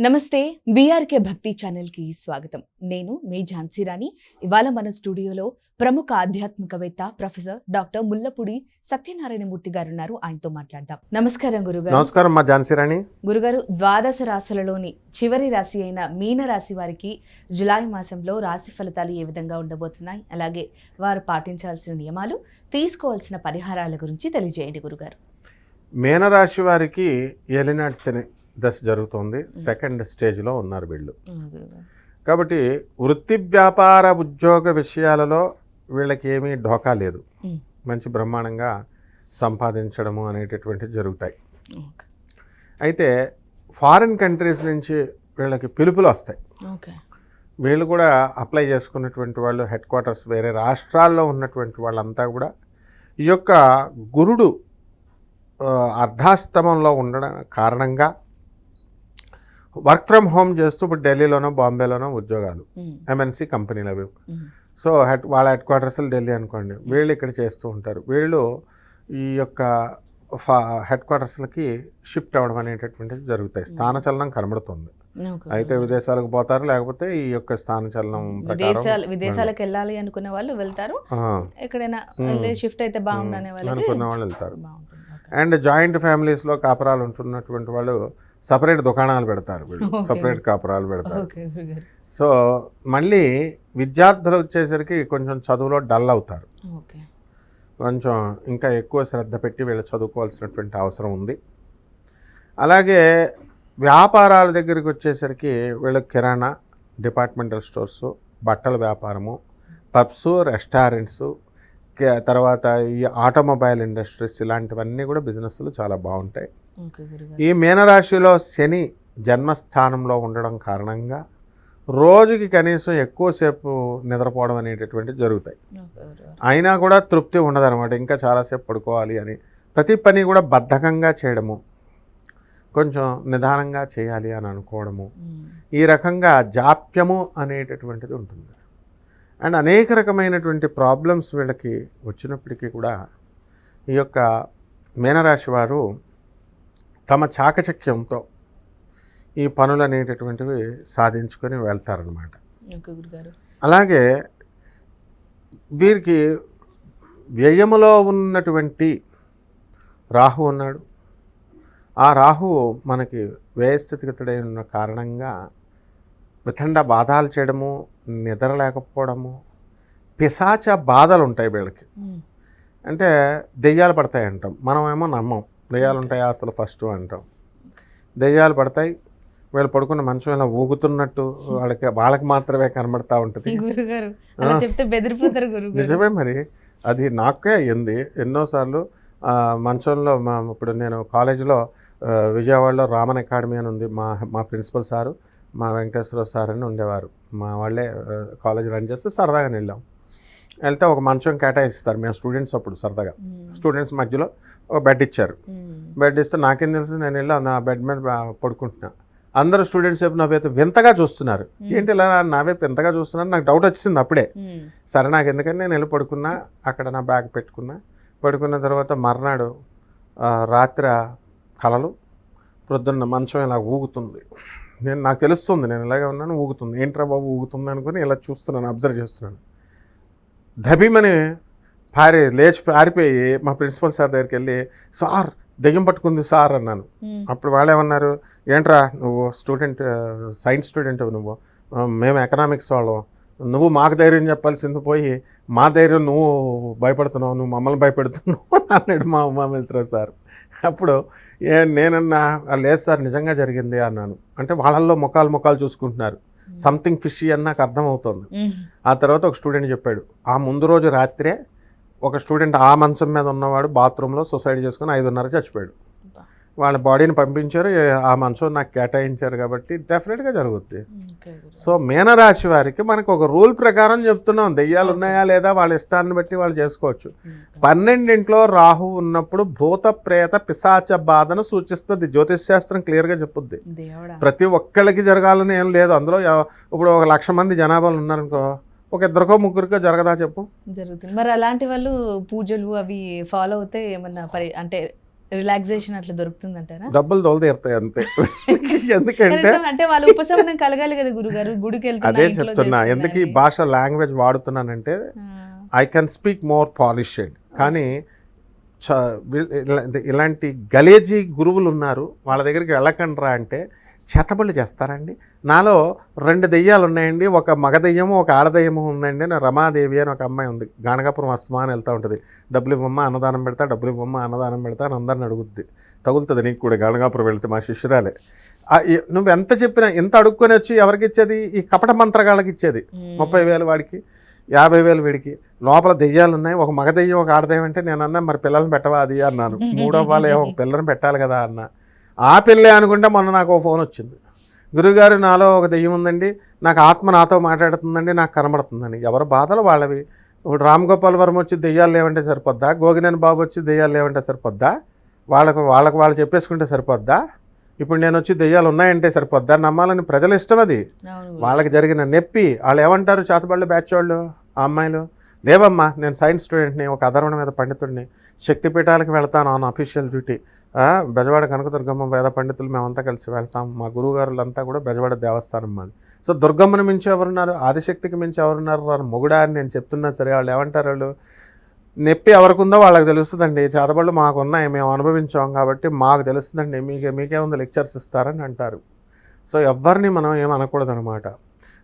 నమస్తే బీఆర్కే భక్తి ఛానల్కి స్వాగతం. నేను మీ ఝాన్సీ రాణి. ఇవాళ మన స్టూడియోలో ప్రముఖ ఆధ్యాత్మికవేత్త ప్రొఫెసర్ డాక్టర్ ముల్లపూడి సత్యనారాయణమూర్తి గారు ఉన్నారు ఆయనతో మాట్లాడదాం. నమస్కారం గురుగారు. నమస్కారం మా గురుగారు ద్వాదశ రాశులలోని చివరి రాశి అయిన మీన రాశి వారికి జులై మాసంలో రాశి ఫలితాలు ఏ విధంగా ఉండబోతున్నాయి? అలాగే వారు పాటించాల్సిన నియమాలు తీసుకోవాల్సిన పరిహారాల గురించి తెలియజేయండి గురుగారు. మీనరాశి వారికి ఏలినాటి శని. దశ జరుగుతోంది. సెకండ్ స్టేజ్లో ఉన్నారు వీళ్ళు. కాబట్టి వృత్తి వ్యాపార ఉద్యోగ విషయాలలో వీళ్ళకి ఏమీ ఢోకా లేదు. మంచి బ్రహ్మాండంగా సంపాదించడము అనేటటువంటివి జరుగుతాయి. అయితే ఫారిన్ కంట్రీస్ నుంచి వీళ్ళకి పిలుపులు వస్తాయి. వీళ్ళు కూడా అప్లై చేసుకున్నటువంటి వాళ్ళు హెడ్ క్వార్టర్స్ వేరే రాష్ట్రాల్లో ఉన్నటువంటి వాళ్ళంతా కూడా ఈ యొక్క గురుడు అర్ధాష్టమంలో ఉండడం కారణంగా వర్క్ ఫ్రమ్ హోమ్ చేస్తూ ఇప్పుడు ఢిల్లీలోనో బాంబేలోనో ఉద్యోగాలు. ఎంఎన్సీ కంపెనీలు అవి. సో హెడ్ వాళ్ళ హెడ్ క్వార్టర్స్ ఢిల్లీ అనుకోండి. వీళ్ళు ఇక్కడ చేస్తూ ఉంటారు. వీళ్ళు ఈ యొక్క ఫా హెడ్ క్వార్టర్స్లకి షిఫ్ట్ అవ్వడం అనేటటువంటివి జరుగుతాయి. స్థానచలనం కనబడుతుంది. అయితే విదేశాలకు పోతారు లేకపోతే ఈ యొక్క స్థానచలనం విదేశాలు విదేశాలకు వెళ్ళాలి అనుకునే వాళ్ళు వెళ్తారు. ఎక్కడైనా షిఫ్ట్ అయితే బాగుండు అనే వాళ్ళకి అనుకున్న వాళ్ళు వెళ్తారు. అండ్ జాయింట్ ఫ్యామిలీస్లో కాపురాలు ఉంటున్నటువంటి వాళ్ళు సపరేట్ దుకాణాలు పెడతారు వీళ్ళు. సపరేట్ కాపురాలు పెడతారు. సో మళ్ళీ విద్యార్థులు వచ్చేసరికి కొంచెం చదువులో డల్ అవుతారు. కొంచెం ఇంకా ఎక్కువ శ్రద్ధ పెట్టి వీళ్ళు చదువుకోవాల్సినటువంటి అవసరం ఉంది. అలాగే వ్యాపారాల దగ్గరికి వచ్చేసరికి వీళ్ళు కిరాణా డిపార్ట్మెంటల్ స్టోర్స్ బట్టల వ్యాపారము పబ్స్ రెస్టారెంట్స్ తర్వాత ఈ ఆటోమొబైల్ ఇండస్ట్రీస్ ఇలాంటివన్నీ కూడా బిజినెస్లు చాలా బాగుంటాయి. ఈ మీనరాశిలో శని జన్మస్థానంలో ఉండడం కారణంగా రోజుకి కనీసం ఎక్కువసేపు నిద్రపోవడం అనేటటువంటివి జరుగుతాయి. అయినా కూడా తృప్తి ఉండదన్నమాట. ఇంకా చాలాసేపు పడుకోవాలి అని. ప్రతి పని కూడా బద్ధకంగా చేయడము కొంచెం నిదానంగా చేయాలి అని అనుకోవడము. ఈ రకంగా జాప్యము అనేటటువంటిది ఉంటుంది. అండ్ అనేక రకమైనటువంటి ప్రాబ్లమ్స్ వీళ్ళకి వచ్చినప్పటికీ కూడా ఈ యొక్క మీనరాశి వారు తమ చాకచక్యంతో ఈ పనులు అనేటటువంటివి సాధించుకొని వెళ్తారనమాట అలాగే వీరికి వ్యయములో ఉన్నటువంటి రాహు ఉన్నాడు. ఆ రాహు మనకి వ్యయస్థితిగతుడై ఉన్న కారణంగా వితండ బాధాలు చేయడము నిద్ర లేకపోవడము పిశాచ బాధలు ఉంటాయి వీళ్ళకి. అంటే దెయ్యాలు పడతాయి అంటాం మనమేమో నమ్మం. దెయ్యాలు ఉంటాయి అసలు ఫస్ట్ అంటాం. దెయ్యాలు పడతాయి వీళ్ళు పడుకున్న మంచం ఇలా ఊగుతున్నట్టు వాళ్ళకి వాళ్ళకి మాత్రమే కనబడతా ఉంటుంది. గురుగారు అలా చెప్తే బెదిరిపోతారు గురుగారు. నిజమే మరి. అది నాకే అయ్యింది. ఎన్నోసార్లు మంచంలో మా ఇప్పుడు నేను కాలేజీలో విజయవాడలో రామన్ అకాడమీ అని ఉంది. మా మా ప్రిన్సిపల్ సారు మా వెంకటేశ్వర సార్ అని ఉండేవారు. మా వాళ్ళే కాలేజ్ రన్ చేస్తే సరదాగా వెళ్ళాం. వెళ్తే ఒక మంచం కేటాయిస్తారు మేము స్టూడెంట్స్ అప్పుడు సరదాగా. స్టూడెంట్స్ మధ్యలో ఒక బెడ్ ఇచ్చారు. బెడ్ ఇస్తే నాకేం తెలుసు నేను వెళ్ళి నా బెడ్ మీద పడుకుంటున్నా. అందరూ స్టూడెంట్స్ వైపు నా వైపు వింతగా చూస్తున్నారు. ఏంటి ఇలా నా వైపు వింతగా చూస్తున్నారు? నాకు డౌట్ వచ్చింది అప్పుడే. సరే నాకు ఎందుకని నేను వెళ్ళి పడుకున్నా అక్కడ నా బ్యాగ్ పెట్టుకున్నా. పడుకున్న తర్వాత మర్నాడు ఆ, రాత్రి కలలు ప్రొద్దున్న మంచం ఇలా ఊగుతుంది. నేను నాకు తెలుస్తుంది నేను ఇలాగే ఉన్నాను ఊగుతుంది. ఏంట్రా బాబు ఊగుతుంది అనుకుని ఇలా చూస్తున్నాను అబ్జర్వ్ చేస్తున్నాను. ధబీమని పారి లేచి పారిపోయి మా ప్రిన్సిపల్ సార్ దగ్గరికి వెళ్ళి సార్ దెయ్యం పట్టుకుంది సార్ అన్నాను. అప్పుడు వాళ్ళు ఏమన్నారు ఏంట్రా నువ్వు స్టూడెంట్ సైన్స్ స్టూడెంట్ నువ్వు మేము ఎకనామిక్స్ వాళ్ళం. నువ్వు మాకు ధైర్యం చెప్పాల్సింది పోయి మా ధైర్యం నువ్వు భయపడుతున్నావు నువ్వు మమ్మల్ని భయపెడుతున్నావు అన్నాడు మా ఉమామేశ్వరరావు సార్. అప్పుడు ఏ నేనన్నా "ఆ, లేదు సార్ నిజంగా జరిగింది అన్నాను. అంటే వాళ్ళల్లో ముఖాలు ముఖాలు చూసుకుంటున్నారు. సంథింగ్ ఫిషీ అని నాకు అర్థమవుతుంది మ్మ్. ఆ తర్వాత ఒక స్టూడెంట్ చెప్పాడు ఆ ముందు రోజు రాత్రే ఒక స్టూడెంట్ ఆ మంచం మీద ఉన్నవాడు బాత్రూంలో సొసైడ్ చేసుకుని ఐదున్నర చచ్చిపోయాడు. వాళ్ళ బాడీని పంపించారు ఆ మంచం నాకు కేటాయించారు కాబట్టి డెఫినెట్గా జరుగుద్ది. సో మీనరాశి వారికి మనకు ఒక రూల్ ప్రకారం చెప్తున్నాం. దెయ్యాలు ఉన్నాయా లేదా వాళ్ళ ఇష్టాన్ని బట్టి వాళ్ళు చేసుకోవచ్చు. పన్నెండింట్లో రాహు ఉన్నప్పుడు భూత ప్రేత పిశాచ బాధను సూచిస్తుంది. జ్యోతిష్ శాస్త్రం క్లియర్గా చెప్పుద్ది. ప్రతి ఒక్కళ్ళకి జరగాలని ఏం లేదు. అందులో ఇప్పుడు ఒక లక్ష మంది జనాభాలు ఉన్నారనుకో ఒక ఇద్దరికో ముగ్గురికో జరగదా చెప్పు? జరుగుతుంది. మరి అలాంటి వాళ్ళు పూజలు అవి ఫాలో అవుతే ఏమన్నా అంటే రిలాక్సేషన్ అట్లా దొరుకుతుందంటారా? డబ్బులు తోలుతీరుతాయి అంతే. ఎందుకంటే అంటే వాళ్ళ ఉపశమనం కలగాలి కదా గురుగారు గుడికి వెళ్తున్నా, అదే చెప్తున్నా ఎందుకు ఈ. భాష language వాడుతున్నానంటే I can speak more polished కానీ ఇలాంటి గలేజీ గురువులు ఉన్నారు వాళ్ళ దగ్గరికి వెళ్ళకండ్రా అంటే చేతబళ్ళు చేస్తారండి. నాలో రెండు దెయ్యాలు ఉన్నాయండి ఒక మగ దెయ్యము ఒక ఆడ దెయ్యము ఉందండి. నా రమాదేవి అని ఒక అమ్మాయి ఉంది. గానగాపురం అస్తమా అని వెళ్తూ ఉంటుంది. డబ్బులు ఇవ్వమ్మ అన్నదానం పెడతా డబ్బులు ఇవ్వమ్మ అన్నదానం పెడతా అని అందరిని అడుగుద్ది. తగులుతుంది నీకు కూడా గానగాపురం వెళ్తే మా శిష్యురాలే. నువ్వు ఎంత చెప్పినా ఎంత అడుక్కొని వచ్చి ఎవరికి ఇచ్చేది? ఈ కపట మంత్రగాళ్ళకి ఇచ్చేది. ముప్పై వేలు వాడికి యాభై వేలు వీడికి. లోపల దెయ్యాలు ఉన్నాయి ఒక మగ దెయ్యం ఒక ఆడదెయ్యం అంటే నేను అన్నా మరి పిల్లల్ని పెట్టవా అది అన్నాను. మూడో వాళ్ళు ఏమో ఒక పిల్లని పెట్టాలి కదా అన్న. ఆ పిల్లే అనుకుంటే మొన్న నాకు ఒక ఫోన్ వచ్చింది. గురుగారు నాలో ఒక దెయ్యం ఉందండి. నాకు ఆత్మ నాతో మాట్లాడుతుందండి నాకు కనబడుతుందని ఎవరి బాధలు వాళ్ళవి? ఇప్పుడు రామ్ గోపాల్ వర్మ వచ్చి దెయ్యాలు లేవంటే సరిపోద్దా? గోగినేని బాబు వచ్చి దెయ్యాలు లేవంటే సరిపోద్దా? వాళ్ళకు వాళ్ళకు వాళ్ళు చెప్పేసుకుంటే సరిపోద్దా? ఇప్పుడు నేను వచ్చి దెయ్యాలు ఉన్నాయంటే సరిపోద్దా? నమ్మాలని ప్రజల ఇష్టం అది. వాళ్ళకి జరిగిన నొప్పి వాళ్ళు ఏమంటారు చేతబళ్ళు బ్యాచ్ వాళ్ళు ఆ అమ్మాయిలు? లేవమ్మా నేను సైన్స్ స్టూడెంట్ని ఒక అధర్వణ మీద పండితుడిని శక్తిపీఠాలకు వెళ్తాను on official duty Bezawada Kanakadurgamma వేద పండితులు మేమంతా కలిసి వెళ్తాం. మా గురువుగారులంతా కూడా బెజవాడ దేవస్థానం మాది. సో దుర్గమ్మను మించి ఎవరున్నారు? ఆదిశక్తికి మించి ఎవరున్నారు? వారు మొగుడా అని నేను చెప్తున్నా సరే వాళ్ళు ఏమంటారు వాళ్ళు? నొప్పి ఎవరికుందో వాళ్ళకి తెలుస్తుందండి. చేతబళ్ళు మాకు ఉన్నాయి మేము అనుభవించాం కాబట్టి మాకు తెలుస్తుందండి. మీకే మీకేముంది లెక్చర్స్ ఇస్తారని అంటారు. సో ఎవరిని మనం ఏం అనకూడదనమాట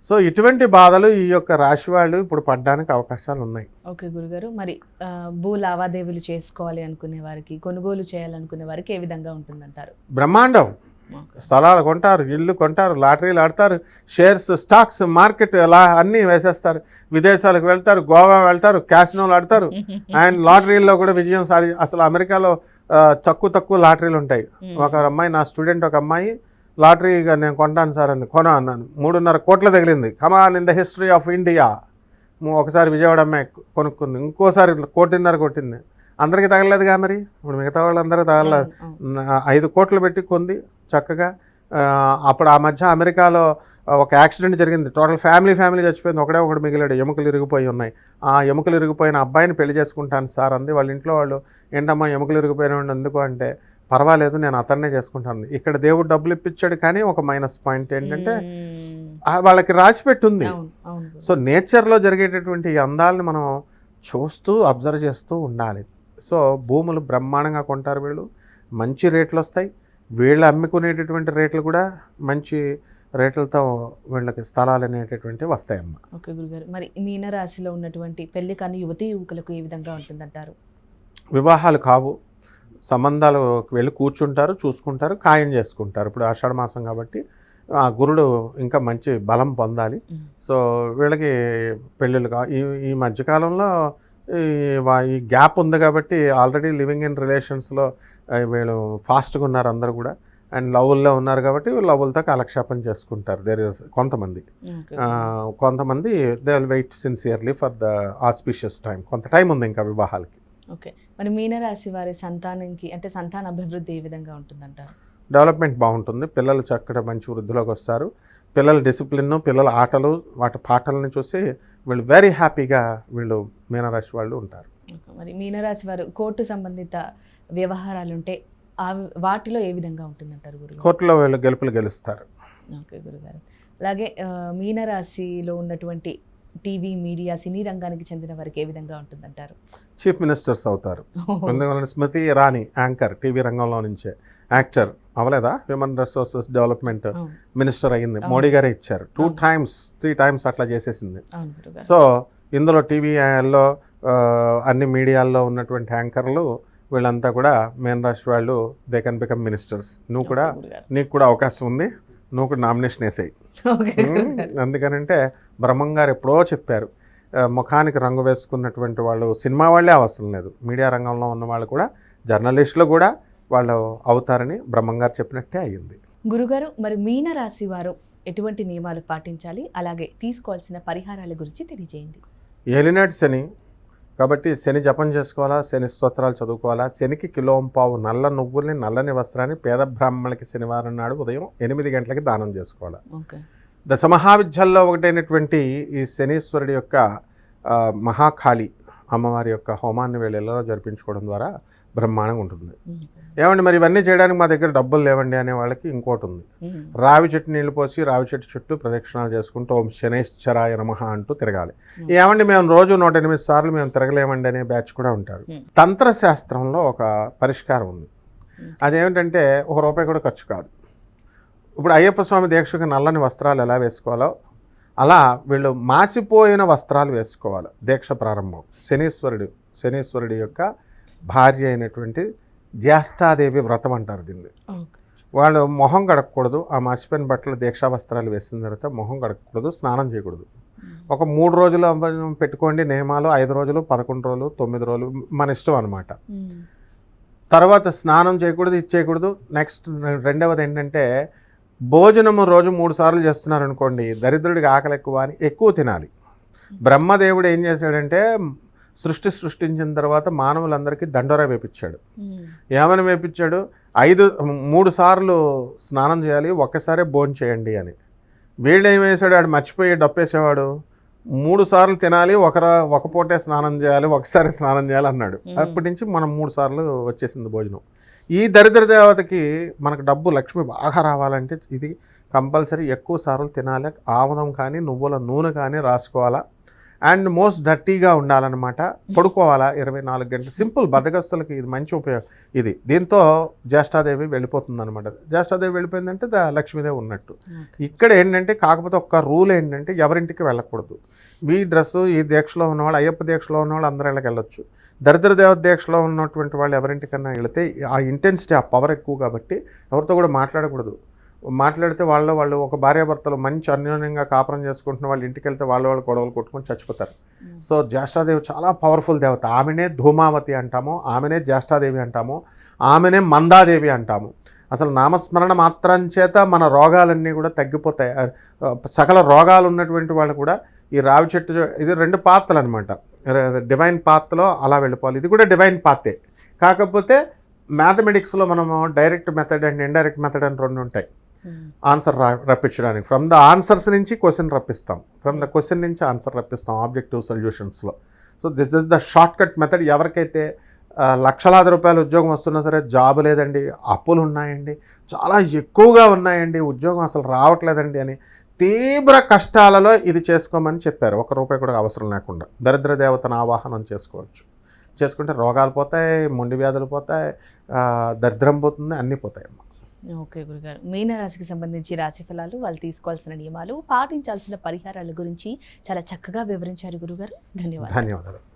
సో ఇటువంటి బాధలు ఈ యొక్క రాశి వాళ్ళు ఇప్పుడు పడడానికి అవకాశాలు ఉన్నాయి ఓకే గురుగారు మరి భూ లావాదేవీలు చేసుకోవాలి అనుకునే వారికి కొనుగోలు చేయాలనుకునే వారికి ఏ విధంగా ఉంటుందంటారు బ్రహ్మాండం. స్థలాలు కొంటారు ఇల్లు కొంటారు లాటరీలు ఆడతారు షేర్స్ స్టాక్స్ మార్కెట్ అలా అన్నీ వేసేస్తారు విదేశాలకు వెళ్తారు గోవా వెళ్తారు క్యాసినోలు ఆడతారు అండ్ లాటరీల్లో కూడా విజయం సాధి అసలు అమెరికాలో తక్కువ తక్కువ లాటరీలు ఉంటాయి ఉమ్. ఒక అమ్మాయి నా స్టూడెంట్ ఒక అమ్మాయి లాటరీగా నేను కొంటాను సార్ అంది కొన అన్నాను. మూడున్నర కోట్ల తగిలింది. Come on in the history of India ఒకసారి విజయవాడ అమ్మాయి కొనుక్కుంది ఇంకోసారి కోటిన్నర కొట్టింది. అందరికీ తగలలేదుగా మరి? ఇప్పుడు మిగతా వాళ్ళందరికీ తగలలేదు ఐదు కోట్లు పెట్టి కొంది చక్కగా. అప్పుడు ఆ మధ్య అమెరికాలో ఒక యాక్సిడెంట్ జరిగింది. టోటల్ ఫ్యామిలీ ఫ్యామిలీ చచ్చిపోయింది. ఒకడే ఒకటి మిగిలాడు. ఎముకలు ఇరిగిపోయి ఉన్నాయి. ఆ ఎముకలు ఇరిగిపోయిన అబ్బాయిని పెళ్ళి చేసుకుంటాను సార్ అంది. వాళ్ళ ఇంట్లో వాళ్ళు ఏంటమ్మా ఎముకలు ఇరిగిపోయిన ఎందుకు? అంటే పర్వాలేదు నేను అతన్నే చేసుకుంటాను. ఇక్కడ దేవుడు డబ్బులు ఇప్పించాడు కానీ ఒక మైనస్ పాయింట్ ఏంటంటే వాళ్ళకి రాసి పెట్టుంది. సో నేచర్లో జరిగేటటువంటి అందాలను మనం చూస్తూ అబ్జర్వ్ చేస్తూ ఉండాలి. సో భూములు బ్రహ్మాండంగా కొంటారు వీళ్ళు మంచి రేట్లు వస్తాయి. వీళ్ళు అమ్ముకునేటటువంటి రేట్లు కూడా మంచి రేట్లతో వీళ్ళకి స్థలాలు అనేటటువంటివి వస్తాయమ్మ. ఓకే గురుగారు. మరి మీన రాశిలో ఉన్నటువంటి పెళ్ళి కాని యువతి యువకులకు ఏ విధంగా ఉంటుందంటారు? వివాహాలు కావు. సంబంధాలు వెళ్ళి కూర్చుంటారు చూసుకుంటారు ఖాయం చేసుకుంటారు. ఇప్పుడు ఆషాఢ మాసం కాబట్టి ఆ గురుడు ఇంకా మంచి బలం పొందాలి. సో వీళ్ళకి పెళ్ళిళ్ళు కా ఈ ఈ మధ్యకాలంలో ఈ గ్యాప్ ఉంది కాబట్టి ఆల్రెడీ లివింగ్ ఇన్ రిలేషన్స్లో వీళ్ళు ఫాస్ట్గా ఉన్నారు అందరూ కూడా. అండ్ లవ్ల్లో ఉన్నారు కాబట్టి లవ్లతో కాలక్షేపం చేసుకుంటారు. దేర్ కొంతమంది. కొంతమంది they will wait sincerely for the auspicious time కొంత టైం ఉంది ఇంకా వివాహాలకి. ఓకే. మరి మీన రాశి వారి సంతానంకి అంటే సంతాన అభివృద్ధి ఏ విధంగా ఉంటుందంటారు? డెవలప్మెంట్ బాగుంటుంది. పిల్లలు చక్కగా మంచి వృద్ధిలోకి వస్తారు. పిల్లల డిసిప్లిన్ పిల్లల ఆటలు వాటి పాటలను చూసి వీళ్ళు వెరీ హ్యాపీగా వీళ్ళు మీనరాశి వాళ్ళు ఉంటారు. మరి మీనరాశి వారు కోర్టు సంబంధిత వ్యవహారాలు ఉంటే వాటిలో ఏ విధంగా ఉంటుందంటారు గురుగారు? కోర్టులో వీళ్ళు గెలుపులు గెలుస్తారు. ఓకే గురుగారు. అలాగే మీనరాశిలో ఉన్నటువంటి టీవీ మీడియా సినీ రంగానికి చెందిన వారికి ఏ విధంగా ఉంటుందంటారు? చీఫ్ మినిస్టర్స్ అవుతారు. స్మృతి ఇరానీ యాంకర్ టీవీ రంగంలో నుంచే. యాక్టర్ అవలేదా హ్యూమన్ రిసోర్సెస్ డెవలప్మెంట్ మినిస్టర్ అయ్యింది. మోడీ గారే ఇచ్చారు. టూ. టైమ్స్ త్రీ టైమ్స్ అట్లా చేసేసింది. సో ఇందులో టీవీలో అన్ని మీడియాల్లో ఉన్నటువంటి యాంకర్లు వీళ్ళంతా కూడా మెయిన్ రాశి వాళ్ళు దే కెన్ బికమ్ మినిస్టర్స్ నువ్వు కూడా. నీకు కూడా అవకాశం ఉంది. నువ్వు కూడా నామినేషన్ వేసాయి. అందుకనంటే బ్రహ్మం గారు ఎప్పుడో చెప్పారు ముఖానికి రంగు వేసుకున్నటువంటి వాళ్ళు సినిమా వాళ్ళే అవసరం లేదు. మీడియా రంగంలో ఉన్న వాళ్ళు కూడా జర్నలిస్టులు కూడా వాళ్ళు అవుతారని బ్రహ్మం గారు చెప్పినట్టే అయ్యింది. గురుగారు మరి మీన రాశి వారు ఎటువంటి నియమాలు పాటించాలి? అలాగే తీసుకోవాల్సిన పరిహారాల గురించి తెలియజేయండి. ఏలినాటి శని కాబట్టి శని జపం చేసుకోవాలా శని స్తోత్రాలు చదువుకోవాలా శనికి కిలోం పావు నల్ల నువ్వుల్ని నల్లని వస్త్రాన్ని పేద బ్రాహ్మణులకి శనివారం నాడు ఉదయం ఎనిమిది గంటలకి దానం చేసుకోవాలా. దశ మహావిద్యల్లో ఒకటైనటువంటి ఈ శనీశ్వరుడి యొక్క మహాకాళి అమ్మవారి యొక్క హోమాన్ని వీళ్ళలో జరిపించుకోవడం ద్వారా బ్రహ్మాండంగా ఉంటుంది. ఏమండి మరి ఇవన్నీ చేయడానికి మా దగ్గర డబ్బులు లేవండి అనే వాళ్ళకి ఇంకోటి ఉంది. రావి చెట్టు నీళ్ళు పోసి రావి చెట్టు చుట్టూ ప్రదక్షిణాలు చేసుకుంటూ ఓం శనేశ్వరాయ నమః అంటూ తిరగాలి. ఏమండి మేము రోజు నూట ఎనిమిది సార్లు మేము తిరగలేమండి అనే బ్యాచ్ కూడా ఉంటారు. తంత్రశాస్త్రంలో ఒక పరిష్కారం ఉంది. అదేమిటంటే ఒక రూపాయి కూడా ఖర్చు కాదు. ఇప్పుడు అయ్యప్ప స్వామి దీక్షకు నల్లని వస్త్రాలు ఎలా వేసుకోవాలో అలా వీళ్ళు మాసిపోయిన వస్త్రాలు వేసుకోవాలి దీక్ష ప్రారంభం. శనీశ్వరుడు శనీశ్వరుడి యొక్క భార్య అయినటువంటి జ్యేష్ఠాదేవి వ్రతం అంటారు దీన్ని. వాళ్ళు మొహం కడగకూడదు ఆ మర్చిపోయిన బట్టలు దీక్షా వస్త్రాలు వేసిన తర్వాత మొహం కడగకూడదు స్నానం చేయకూడదు. ఒక మూడు రోజులు పెట్టుకోండి నియమాలు ఐదు రోజులు పదకొండు రోజులు తొమ్మిది రోజులు మన ఇష్టం అనమాట తర్వాత స్నానం చేయకూడదు ఇది చేయకూడదు. నెక్స్ట్ రెండవది ఏంటంటే భోజనము రోజు మూడు సార్లు చేస్తున్నారు అనుకోండి దరిద్రుడికి ఆకలి ఎక్కువ అని ఎక్కువ తినాలి. బ్రహ్మదేవుడు ఏం చేశాడంటే సృష్టి సృష్టించిన తర్వాత మానవులందరికీ దండోరా వేపించాడు. ఏమని వేపించాడు? ఐదు మూడు సార్లు స్నానం చేయాలి ఒక్కసారే భోజనం చేయండి అని. వీళ్ళు ఏం వేసాడు? ఆడు మర్చిపోయి డప్పేసేవాడు. మూడు సార్లు తినాలి ఒక రా- ఒక పూటే స్నానం చేయాలి ఒకసారి స్నానం చేయాలి అన్నాడు. మ్మ్. అప్పటి నుంచి మనం మూడు సార్లు వచ్చేసింది భోజనం. ఈ దరిద్ర దేవతకి మనకు డబ్బు లక్ష్మి బాగా రావాలంటే ఇది కంపల్సరీ ఎక్కువ సార్లు తినాలి. ఆముదం కానీ నువ్వుల నూనె కానీ రాసుకోవాలా? అండ్ మోస్ట్ డర్టీగా ఉండాలన్నమాట. పడుకోవాలా ఇరవై నాలుగు గంటలు. సింపుల్ బద్దగస్తులకి ఇది మంచి ఉపయోగం. ఇది దీంతో జ్యేష్ఠాదేవి వెళ్ళిపోతుంది అనమాట జ్యేష్ఠాదేవి వెళ్ళిపోయిందంటే ద లక్ష్మీదేవి ఉన్నట్టు. ఇక్కడ ఏంటంటే కాకపోతే ఒక్క రూల్ ఏంటంటే ఎవరింటికి వెళ్ళకూడదు. ఈ డ్రెస్సు ఈ దీక్షలో ఉన్నవాళ్ళు అయ్యప్ప దీక్షలో ఉన్నవాళ్ళు అందరూ ఇళ్ళకి వెళ్ళొచ్చు. దరిద్ర దేవత దీక్షలో ఉన్నటువంటి వాళ్ళు ఎవరింటికన్నా వెళితే ఆ ఇంటెన్సిటీ ఆ పవర్ ఎక్కువ కాబట్టి ఎవరితో కూడా మాట్లాడకూడదు. మాట్లాడితే వాళ్ళు వాళ్ళు ఒక భార్యాభర్తలు మంచి అన్యోన్యంగా కాపురం చేసుకుంటున్న వాళ్ళ ఇంటికి వెళ్తే వాళ్ళ వాళ్ళు గొడవలు కొట్టుకొని చచ్చిపోతారు. సో జ్యేష్ఠాదేవి చాలా పవర్ఫుల్ దేవత. ఆమెనే ధూమావతి అంటాము ఆమెనే జ్యేష్ఠాదేవి అంటాము ఆమెనే మందాదేవి అంటాము. అసలు నామస్మరణ మాత్రం చేత మన రోగాలన్నీ కూడా తగ్గిపోతాయి. సకల రోగాలు ఉన్నటువంటి వాళ్ళు కూడా ఈ రావి చెట్టు ఇది రెండు పాత్రలు అనమాట డివైన్ పాత్లో అలా వెళ్ళిపోవాలి. ఇది కూడా డివైన్ పాతే కాకపోతే మ్యాథమెటిక్స్లో మనము direct method and indirect method అని రెండు ఉంటాయి. ఆన్సర్ రా రప్పించడానికి. ఫ్రమ్ ద ఆన్సర్స్ నుంచి క్వశ్చన్ రప్పిస్తాం. ఫ్రమ్ ద క్వశ్చన్ నుంచి ఆన్సర్ రప్పిస్తాం objective సొల్యూషన్స్లో. So this is the shortcut method. ఎవరికైతే లక్షలాది రూపాయలు ఉద్యోగం వస్తున్నా సరే జాబ్ లేదండి అప్పులు ఉన్నాయండి చాలా ఎక్కువగా ఉన్నాయండి ఉద్యోగం అసలు రావట్లేదండి అని తీవ్ర కష్టాలలో ఇది చేసుకోమని చెప్పారు. ఒక రూపాయి కూడా అవసరం లేకుండా. దరిద్ర దేవతను ఆవాహనం చేసుకోవచ్చు. చేసుకుంటే రోగాలు పోతాయి మొండి వ్యాధులు పోతాయి దరిద్రం పోతుంది అన్నీ పోతాయి అమ్మా ఓకే గురుగారు. మీనరాశికి సంబంధించి రాశి ఫలాలు వాళ్ళు తీసుకోవాల్సిన నియమాలు పాటించాల్సిన పరిహారాల గురించి చాలా చక్కగా వివరించారు గురుగారు. ధన్యవాదాలు. ధన్యవాదాలు.